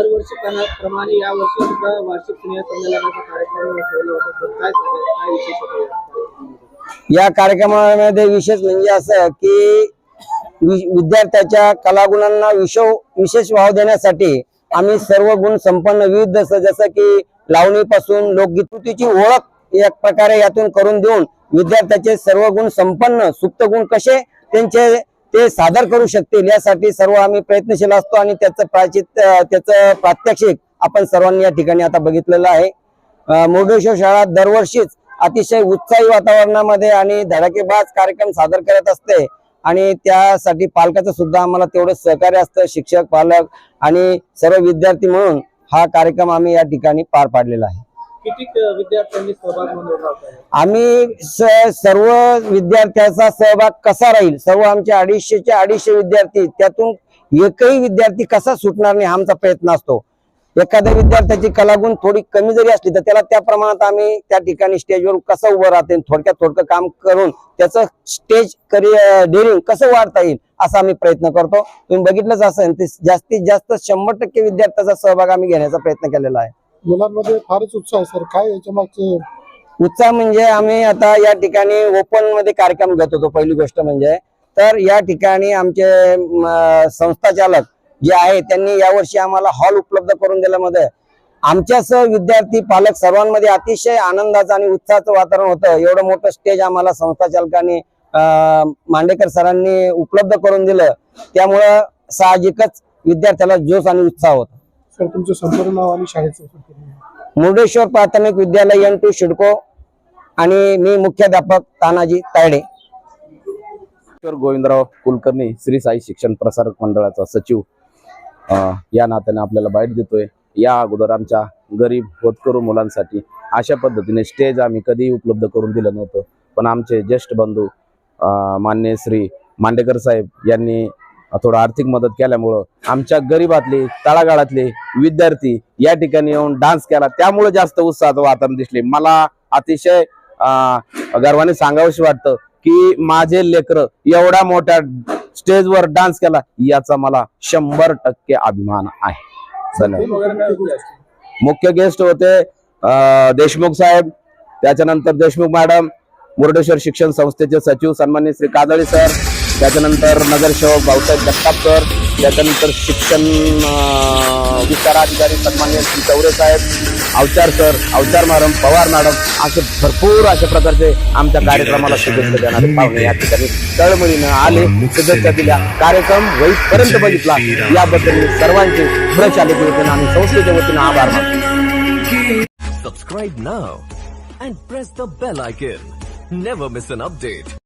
दरवर्षी प्रमाणे या वर्षी सुद्धा वार्षिक स्नेह संमेलनाचा कार्यक्रम ठेवला होता तर काय काय विशेष होतं या कार्यक्रमामध्ये? विशेष म्हणजे असं की वि- विद्यार्थ्याच्या कलागुणांना विशव विशेष वाव देण्यासाठी आम्ही सर्व गुण संपन्न विविध जसं की लावणीपासून लोकगीतीची ओळख एक प्रकारे यातून करून देऊन विद्यार्थ्याचे सर्व गुण संपन्न सुप्त गुण कसे त्यांचे ते सादर करू शकतील. यासाठी सर्व आम्ही प्रयत्नशील असतो आणि त्याचं प्राचित त्याचं प्रात्यक्षिक आपण सर्वांनी या ठिकाणी आता बघितलेलं आहे. अं, मुर्डेश्वर शाळा दरवर्षीच अतिशय उत्साही वातावरणामध्ये आणि धडाकेबाज कार्यक्रम सादर करत असते आणि त्यासाठी पालकाचं सुद्धा आम्हाला तेवढं सहकार्य असतं शिक्षक पालक आणि सर्व विद्यार्थी म्हणून हा कार्यक्रम आम्ही या ठिकाणी पार पाडलेला आहे. किती विद्यार्थ्यांनी सहभाग नोंदवला आम्ही सर्व विद्यार्थ्याचा सहभाग कसा राहील? सर्व आमचे अडीचशेचे अडीचशे विद्यार्थी त्यातून एकही विद्यार्थी कसा सुटणार नाही आमचा प्रयत्न असतो. एखाद्या विद्यार्थ्याची कलागुण थोडी कमी जरी असली तर त्याला त्या प्रमाणात आम्ही त्या ठिकाणी स्टेजवर कसं उभं राहते थोडक्यात थोडकं काम करून त्याचं स्टेज करिअर डेअरिंग कसं वाढता येईल असा आम्ही प्रयत्न करतो. तुम्ही बघितलंच असेल ते जास्तीत जास्त शंभर टक्के विद्यार्थ्याचा सहभाग आम्ही घेण्याचा प्रयत्न केलेला आहे. मुलांमध्ये फारच उत्साह आहे सर. काय याच्या मागचं? उत्साह म्हणजे आम्ही आता या ठिकाणी ओपनमध्ये कार्यक्रम घेत होतो पहिली गोष्ट म्हणजे. तर या ठिकाणी आमचे संस्था संस्थाचालक जे आहे त्यांनी यावर्षी आम्हाला हॉल उपलब्ध करून दिल्यामध्ये आमच्यासह विद्यार्थी पालक सर्वांमध्ये अतिशय आनंदाचं आणि उत्साहाचं वातावरण होतं. एवढं मोठं स्टेज आम्हाला संस्थाचालकांनी अं, मांडेकर सरांनी उपलब्ध करून दिलं. त्यामुळं साहजिकच विद्यार्थ्याला जोश आणि उत्साह होता. सर तुमचं संपूर्ण नाव आणि शाळेचं संपूर्ण नाव. मुर्डेश्वर प्राथमिक विद्यालय एन टू शिडको आणि मी मुख्याध्यापक तानाजी तायडे. गोविंदराव कुलकर्णी श्री साई शिक्षण प्रसारक मंडळाचा सचिव या नात्याने आपल्याला बाईट देतोय. या अगोदर आमच्या गरीब होतकरू मुलांसाठी अशा पद्धतीने स्टेज आम्ही कधीही उपलब्ध करून दिलं नव्हतं. पण आमचे ज्येष्ठ बंधू अं, मान्य श्री मांडेकर साहेब यांनी थोडं आर्थिक मदत केल्यामुळं आमच्या गरीबातले तळागाळातले विद्यार्थी या ठिकाणी येऊन डान्स केला. त्यामुळे जास्त उत्साहाचं वातावरण दिसले. मला अतिशय गर्वाने सांगावंशी वाटतं की माझे लेकर एवढ्या मोठ्या स्टेजवर डान्स केला याचा मला शंभर टक्के अभिमान आहे. मुख्य गेस्ट होते देशमुख साहेब त्याच्यानंतर देशमुख मॅडम मुर्डेश्वर शिक्षण संस्थेचे सचिव सन्मान्य श्री कादळी सर त्याच्यानंतर नगरसेवक भाऊसाहेब जगताप सर त्याच्यानंतर शिक्षण अं, विस्तार अधिकारी सन्मान्य श्री चौरे साहेब Avchar sir Avchar madam Pawar madam असे भरपूर अशा प्रकारचे आमच्या कार्यक्रमाला शुभेच्छा देणारे पाहुणे या ठिकाणी तळमळीनं आले शुभेच्छा दिल्या कार्यक्रम होईपर्यंत बघितला याबद्दल मी सर्वांचे प्रचालित वतीनं आणि संस्थेच्या वतीनं आभार मानतो Subscribe now and press the bell icon. Never miss an update.